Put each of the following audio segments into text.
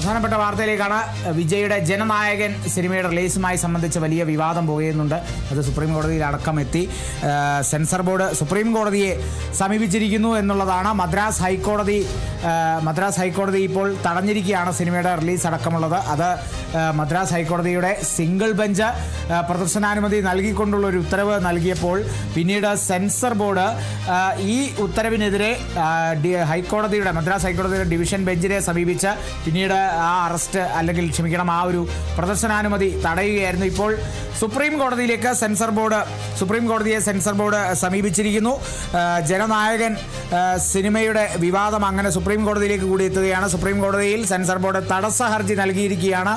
പ്രധാനപ്പെട്ട വാർത്തയിലേക്കാണ് വിജയുടെ ജനനായകൻ സിനിമയുടെ റിലീസുമായി സംബന്ധിച്ച് വലിയ വിവാദം പോകുന്നുണ്ട് അത് സുപ്രീം കോടതിയിൽ അടക്കം എത്തി സെൻസർ ബോർഡ് സുപ്രീം കോടതിയെ സമീപിച്ചിരിക്കുന്നു എന്നുള്ളതാണ്. മദ്രാസ് ഹൈക്കോടതി മദ്രാസ് ഹൈക്കോടതി ഇപ്പോൾ തടഞ്ഞിരിക്കുകയാണ് സിനിമയുടെ റിലീസ് അടക്കമുള്ളത്. അത് മദ്രാസ് ഹൈക്കോടതിയുടെ സിംഗിൾ ബെഞ്ച് പ്രദർശനാനുമതി നൽകിക്കൊണ്ടുള്ള ഒരു ഉത്തരവ് നൽകിയപ്പോൾ പിന്നീട് സെൻസർ ബോർഡ് ഈ ഉത്തരവിനെതിരെ ഹൈക്കോടതിയുടെ മദ്രാസ് ഹൈക്കോടതിയുടെ ഡിവിഷൻ ബെഞ്ചിനെ സമീപിച്ച് പിന്നീട് ആ അറസ്റ്റ് അല്ലെങ്കിൽ ക്ഷമിക്കണം ആ ഒരു പ്രദർശനാനുമതി തടയുകയായിരുന്നു. ഇപ്പോൾ സുപ്രീം കോടതിയിലേക്ക് സെൻസർ ബോർഡ് സുപ്രീം കോടതിയെ സെൻസർ ബോർഡ് സമീപിച്ചിരിക്കുന്നു. ജനനായകൻ സിനിമയുടെ വിവാദം അങ്ങനെ സുപ്രീം കോടതിയിലേക്ക് കൂടി എത്തുകയാണ്. സുപ്രീം കോടതിയിൽ സെൻസർ ബോർഡ് തടസ്സ ഹർജി നൽകിയിരിക്കുകയാണ്.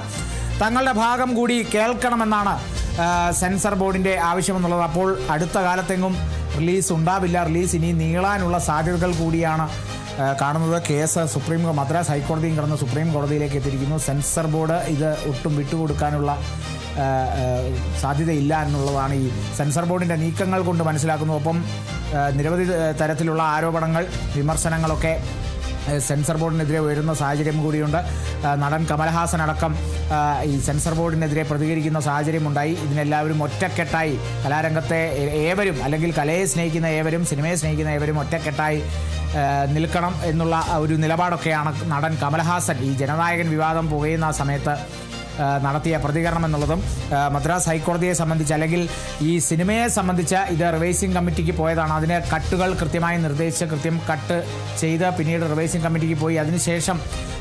തങ്ങളുടെ ഭാഗം കൂടി കേൾക്കണമെന്നാണ് സെൻസർ ബോർഡിന്റെ ആവശ്യമെന്നുള്ളത്. അപ്പോൾ അടുത്ത കാലത്തെങ്ങും റിലീസ് ഉണ്ടാവില്ല. റിലീസ് ഇനി നീളാനുള്ള സാധ്യതകൾ കൂടിയാണ് കാണുന്നത്. കേസ് സുപ്രീം മദ്രാസ് ഹൈക്കോടതിയും കടന്ന് സുപ്രീം കോടതിയിലേക്ക് എത്തിയിരിക്കുന്നു. സെൻസർ ബോർഡ് ഇത് ഒട്ടും വിട്ടുകൊടുക്കാനുള്ള സാധ്യതയില്ല എന്നുള്ളതാണ് ഈ സെൻസർ ബോർഡിന്റെ നീക്കങ്ങൾ കൊണ്ട് മനസ്സിലാക്കുന്നു. ഒപ്പം നിരവധി തരത്തിലുള്ള ആരോപണങ്ങൾ വിമർശനങ്ങളൊക്കെ സെൻസർ ബോർഡിനെതിരെ ഉയരുന്ന സാഹചര്യം കൂടിയുണ്ട്. നടൻ കമൽഹാസൻ അടക്കം ഈ സെൻസർ ബോർഡിനെതിരെ പ്രതികരിക്കുന്ന സാഹചര്യമുണ്ടായി. ഇതിനെല്ലാവരും ഒറ്റക്കെട്ടായി. കലാരംഗത്തെ ഏവരും അല്ലെങ്കിൽ കലയെ സ്നേഹിക്കുന്ന ഏവരും സിനിമയെ സ്നേഹിക്കുന്ന ഏവരും ഒറ്റക്കെട്ടായി നിൽക്കണം എന്നുള്ള ഒരു നിലപാടൊക്കെയാണ് നടൻ കമൽഹാസൻ. ഈ ജനനായകൻ വിവാദം പുകയുന്ന സമയത്ത് നടത്തിയ പ്രതികരണം എന്നുള്ളതും മദ്രാസ് ഹൈക്കോടതിയെ സംബന്ധിച്ച് അല്ലെങ്കിൽ ഈ സിനിമയെ സംബന്ധിച്ച് ഇത് റിവേഴ്സിംഗ് കമ്മിറ്റിക്ക് പോയതാണ്. അതിന് കട്ടുകൾ കൃത്യമായി നിർദ്ദേശിച്ച് കൃത്യം കട്ട് ചെയ്ത് പിന്നീട് റിവേഴ്സിംഗ് കമ്മിറ്റിക്ക് പോയി. അതിനുശേഷം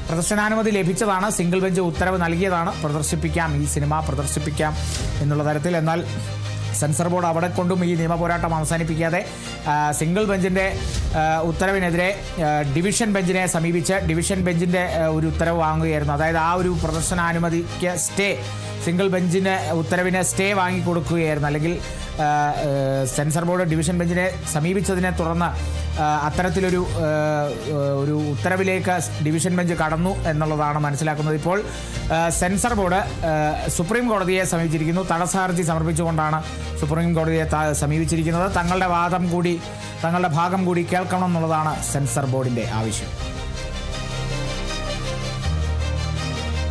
പ്രദർശനാനുമതി ലഭിച്ചതാണ്. സിംഗിൾ ബെഞ്ച് ഉത്തരവ് നൽകിയതാണ്. പ്രദർശിപ്പിക്കാം. ഈ സിനിമ പ്രദർശിപ്പിക്കാം എന്നുള്ള തരത്തിൽ. എന്നാൽ സെൻസർ ബോർഡ് അവിടെ കൊണ്ടും ഈ നിയമ പോരാട്ടം അവസാനിപ്പിക്കാതെ സിംഗിൾ ബെഞ്ചിന്റെ ഉത്തരവിനെതിരെ ഡിവിഷൻ ബെഞ്ചിനെ സമീപിച്ച് ഡിവിഷൻ ബെഞ്ചിന്റെ ഒരു ഉത്തരവ് വാങ്ങുകയായിരുന്നു. അതായത് ആ ഒരു പ്രദർശനാനുമതിക്ക് സ്റ്റേ സിംഗിൾ ബെഞ്ചിന് ഉത്തരവിന് സ്റ്റേ വാങ്ങിക്കൊടുക്കുകയായിരുന്നു. അല്ലെങ്കിൽ സെൻസർ ബോർഡ് ഡിവിഷൻ ബെഞ്ചിനെ സമീപിച്ചതിനെ തുടർന്ന് അത്തരത്തിലൊരു ഒരു ഉത്തരവിലേക്ക് ഡിവിഷൻ ബെഞ്ച് കടന്നു എന്നുള്ളതാണ് മനസ്സിലാക്കുന്നത്. ഇപ്പോൾ സെൻസർ ബോർഡ് സുപ്രീം കോടതിയെ സമീപിച്ചിരിക്കുന്നു. തടസ്സ ഹർജി സമർപ്പിച്ചുകൊണ്ടാണ് സുപ്രീം കോടതിയെ സമീപിച്ചിരിക്കുന്നത്. തങ്ങളുടെ വാദം കൂടി തങ്ങളുടെ ഭാഗം കൂടി കേൾക്കണം എന്നുള്ളതാണ് സെൻസർ ബോർഡിന്റെ ആവശ്യം.